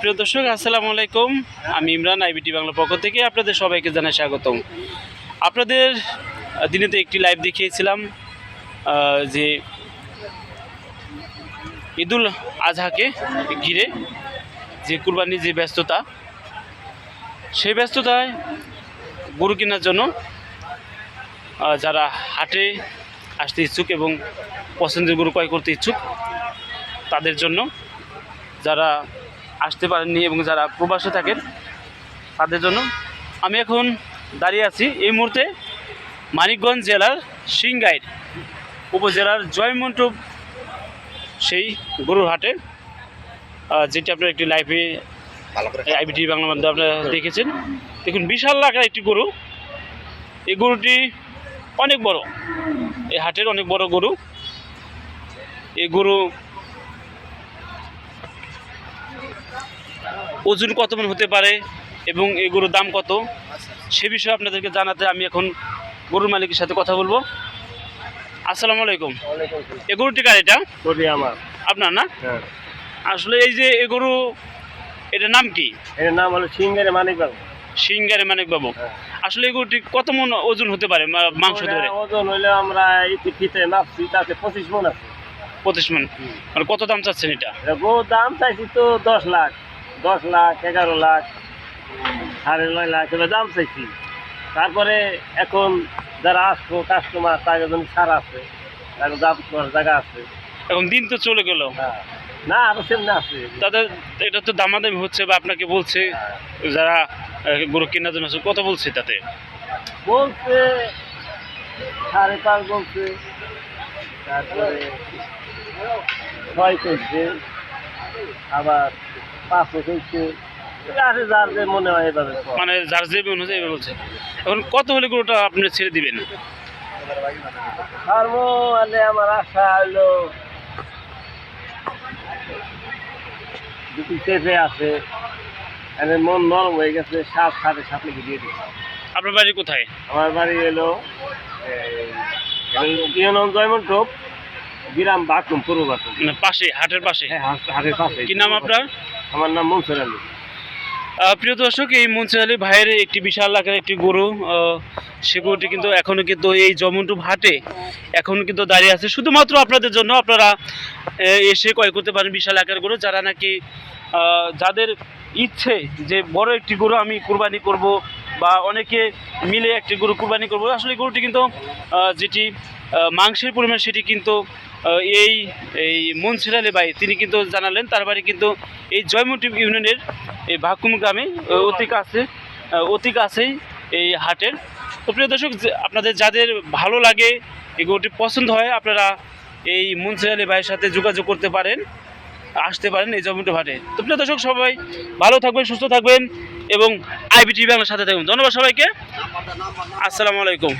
প্রিয় দর্শক, আসসালামু আলাইকুম। আমি ইমরান, আইবিটি বাংলা পক্ষ থেকে আপনাদের সবাইকে জানাই স্বাগতম। আপনাদের দিনেতে একটি লাইভ দেখিয়েছিলাম যে ঈদুল আজহাকে ঘিরে যে কুরবানির যে ব্যস্ততা, সেই ব্যস্ততায় গরু কেনার জন্য যারা হাটে আসতে ইচ্ছুক এবং পছন্দের গরু ক্রয় করতে ইচ্ছুক, তাদের জন্য যারা আসতে পারেননি এবং যারা প্রবাসে থাকেন তাদের জন্য আমি এখন দাঁড়িয়ে আছি এই মুহূর্তে মানিকগঞ্জ জেলার সিংগাইর উপজেলার জয়মন্টপ সেই গরুর হাটে যেটি আপনার একটি লাইভে আইবিটি বাংলা মাধ্যমে আপনারা দেখেছেন। দেখুন বিশাল আকার একটি গরু। এই গরুটি অনেক বড়। এই হাটের অনেক বড় গরু। এই গরু ওজন কত মন হতে পারে এবং এই গরুর দাম কত? সে বিষয়ে আপনাদেরকে জানাতে আমি এখন গরুর মালিকের সাথে কথা বলব। আসসালামু আলাইকুম। এ গরুটি কার এটা? আমার। আপনার না? হ্যাঁ। আসলে এই যে এ গরু এটার নাম কি? এর নাম হলো সিঙ্গারে মানিক বাবু সিংগারে মানিক বাবু হ্যাঁ। আসলে এই গরুটি কত মন ওজন হতে পারে মাংস হতে পারে ওজন হইলে আমরা ইতি ফিতে নাপছি তাতে পঁচিশ মন আছে। পঁচিশ মন। মানে কত দাম চাচ্ছেন এটা? এটা গো দাম চাইছি তো দশ লাখ। দশ লাখ এগারো লাখ সাড়ে নয় লাখ এবার দাম চাইছি। তারপরে এখন যারা আসব কাস্টমার তাদের জন্য ছাড় আছে। তাদের দাম করার জায়গা আছে। এখন দিন তো চলে গেল। হ্যাঁ। না আরও সেমনি আছে। তাদের এটা তো দামাদামি হচ্ছে বা আপনাকে বলছে হ্যাঁ। যারা গরু কেনার জন্য কত বলছে তাতে? বলছে সাড়ে পাঁচ বলছে। তারপরে ছয় করছে। আবার যার যে মনে হয় এভাবে মানে যার যে এভাবে বলছে। এখন কত হলে গরুটা আপনি ছেড়ে দিবেন? ধর্ম মানে আমার আশা হলো দুটি চেপে আছে মন নরম হয়ে গেছে সাত সাড়ে সাত লেগে দিয়ে দিচ্ছে আপনার বাড়ি কোথায়? আমার বাড়ি এলো ইউনিয়ন জয়মন টোপ গ্রাম বাকুম পূর্ব মানে পাশে হাটের পাশে। হ্যাঁ হাটের পাশে। কি নাম আপনার? আমার নাম মনসুর আলী। প্রিয় দর্শক, এই মনসুর আলী ভাইয়ের একটি বিশাল আকারের একটি গরু সে গরুটি কিন্তু এখনও কিন্তু এই জমন্টুপ হাটে এখনও কিন্তু দাঁড়িয়ে আছে। শুধুমাত্র আপনাদের জন্য আপনারা এসে ক্রয় করতে পারেন বিশাল আকার গরু। যারা নাকি যাদের ইচ্ছে যে বড় একটি গরু আমি কুরবানি করব বা অনেকে মিলে একটি গরু কুরবানি করব, আসলে গরুটি কিন্তু যেটি মাংসের পরিমাণ সেটি কিন্তু এই এই মনসুর আলী ভাই তিনি কিন্তু জানালেন তার বাড়ি কিন্তু এই জয়মন্টি ইউনিয়নের এই ভাকুম গ্রামে অতি কাছে অতি কাছেই এই হাটের। তো প্রিয় দর্শক আপনাদের যাদের ভালো লাগে এই গরুটি পছন্দ হয় আপনারা এই মনসুর আলী ভাইয়ের সাথে যোগাযোগ করতে পারেন আসতে পারেন এই জমিটি হাটে। তো প্রিয় দর্শক সবাই ভালো থাকবেন সুস্থ থাকবেন এবং আইবিটি বাংলার সাথে থাকবেন ধন্যবাদ সবাইকে। আসসালামু আলাইকুম।